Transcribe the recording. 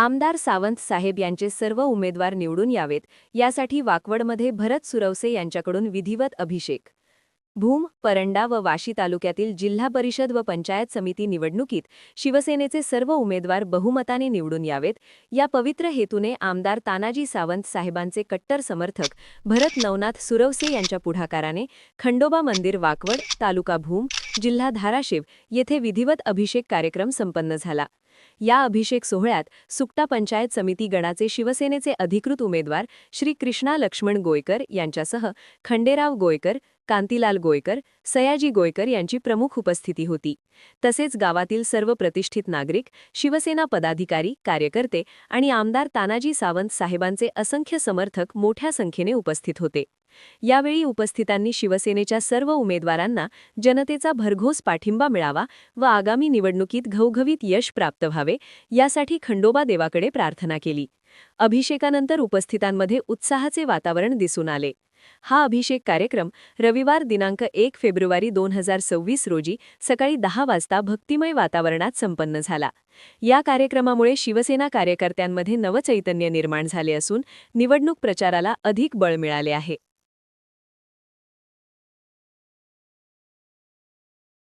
आमदार सावंत साहेब यांचे सर्व उमेदवार निवडून यावेत. यासाठी वाकवडमध्ये भरत सुरवसे यांच्याकडून विधिवत अभिषेक. भूम परंडा व वाशी तालुक्यातील जिल्हा परिषद व पंचायत समिती निवडणुकीत शिवसेनेचे सर्व उमेदवार बहुमताने निवडून यावेत. या पवित्र हेतूने आमदार तानाजी सावंत साहेबांचे कट्टर समर्थक भरत नवनाथ सुरवसे यांच्या पुढाकाराने खंडोबा मंदिर वाकवड तालुका भूम जिल्हा धाराशिव येथे विधिवत अभिषेक कार्यक्रम संपन्न झाला. या अभिषेक सोहळ्यात सुकटा पंचायत समिती गणाचे शिवसेनेचे अधिकृत उमेदवार श्री कृष्णा लक्ष्मण गोयकर यांच्यासह खंडेराव गोयकर कांतीलाल गोयकर सयाजी गोयकर यांची प्रमुख उपस्थिती होती. तसेच गावातील सर्व प्रतिष्ठित नागरिक शिवसेना पदाधिकारी कार्यकर्ते आणि आमदार तानाजी सावंत साहेबांचे असंख्य समर्थक मोठ्या संख्येने उपस्थित होते. यावेळी उपस्थितांनी शिवसेनेच्या सर्व उमेदवारांना जनतेचा भरघोस पाठिंबा मिळावा व आगामी निवडणुकीत घवघवीत यश प्राप्त व्हावे यासाठी खंडोबा देवाकडे प्रार्थना केली. अभिषेकानंतर उपस्थितांमध्ये उत्साहाचे वातावरण दिसून आले. हा अभिषेक कार्यक्रम रविवार दिनांक एक फेब्रुवारी दोन हजार सव्वीस रोजी सकाळी दहा वाजता भक्तिमय वातावरणात संपन्न झाला. या कार्यक्रमामुळे शिवसेना कार्यकर्त्यांमध्ये नवचैतन्य निर्माण झाले असून निवडणूक प्रचाराला अधिक बळ मिळाले आहे.